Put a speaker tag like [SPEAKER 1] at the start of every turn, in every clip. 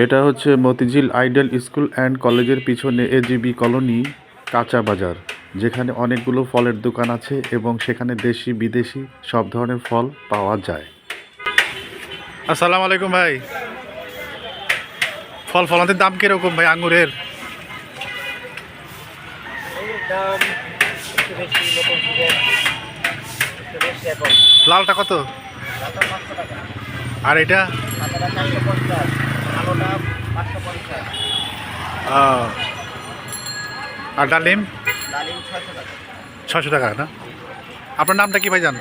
[SPEAKER 1] এটা হচ্ছে Motijheel ideal school and কলেজের পিছনে এজিবি কলোনি, কাঁচা বাজার, যেখানে অনেকগুলো ফলের দোকান আছে এবং সেখানে দেশি, বিদেশি সব ধরনের ফল পাওয়া যায়। আসসালামু আলাইকুম ভাই। ফল ফলাদের দাম কীরকম ভাই
[SPEAKER 2] এখন
[SPEAKER 1] লালটা কত? আর এটা?
[SPEAKER 2] পাঁচশো পঞ্চাশ।
[SPEAKER 1] আর ডালিম?
[SPEAKER 2] ডালিম ছয়শো টাকা।
[SPEAKER 1] ছশো টাকা না? আপনার নামটা কি ভাই জান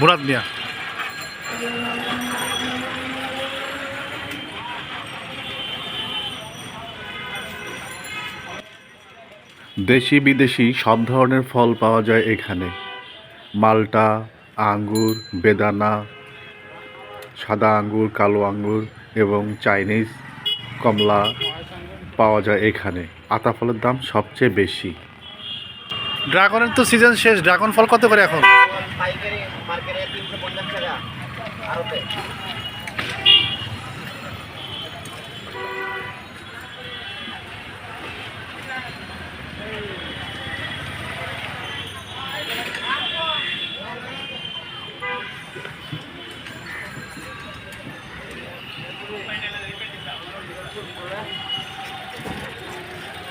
[SPEAKER 2] মুরাদ মিয়া।
[SPEAKER 1] দেশি বিদেশি সব ধরনের ফল পাওয়া যায় এখানে। মালটা আঙ্গুর বেদানা সাদা আঙ্গুর কালো আঙ্গুর এবং চাইনিজ কমলা পাওয়া যায় এখানে। আতা ফলের দাম সবচেয়ে বেশি। ড্রাগনের তো সিজন শেষ। ড্রাগন ফল কত করে এখন?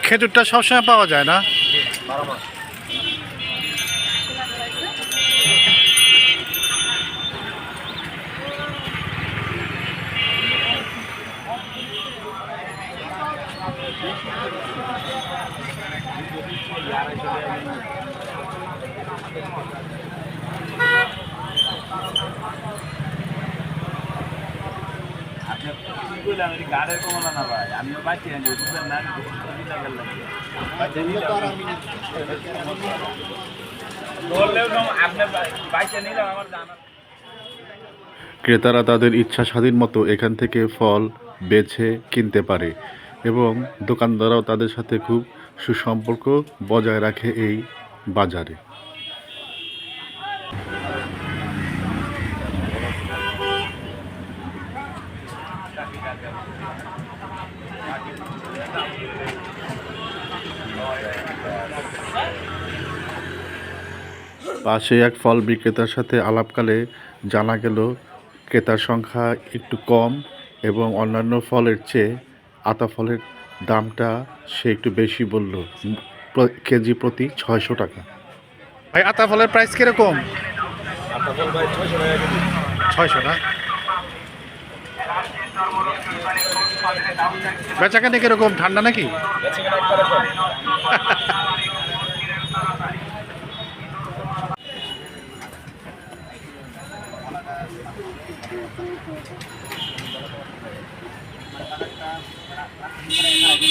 [SPEAKER 1] খেজুরটা সবসময় পাওয়া যায় না?
[SPEAKER 2] বারো মাস
[SPEAKER 3] আপনি কি করলাম এটি গাড়ের কমলা না ভাই আমিও বাঁচি আনি বুঝলেন না ধরলেও আপনার বাইচে নিলাম আমার জানা
[SPEAKER 1] ক্রেতারা তাদের ইচ্ছা স্বাধীন মতো এখান থেকে ফল বেছে কিনতে পারে এবং দোকানদাররাও তাদের সাথে খুব সুসম্পর্ক বজায় রাখে এই বাজারে। পাশে এক ফল বিক্রেতার সাথে আলাপকালে জানা গেল ক্রেতার সংখ্যা একটু কম এবং অন্যান্য ফলের চেয়ে আতা ফলের দামটা সে একটু বেশি বলল কেজি প্রতি ছয়শো টাকা। ভাই আতা ফলের প্রাইস কীরকম? ছয়শো না? বেচাকেনি কীরকম ঠান্ডা নাকি? Thank you.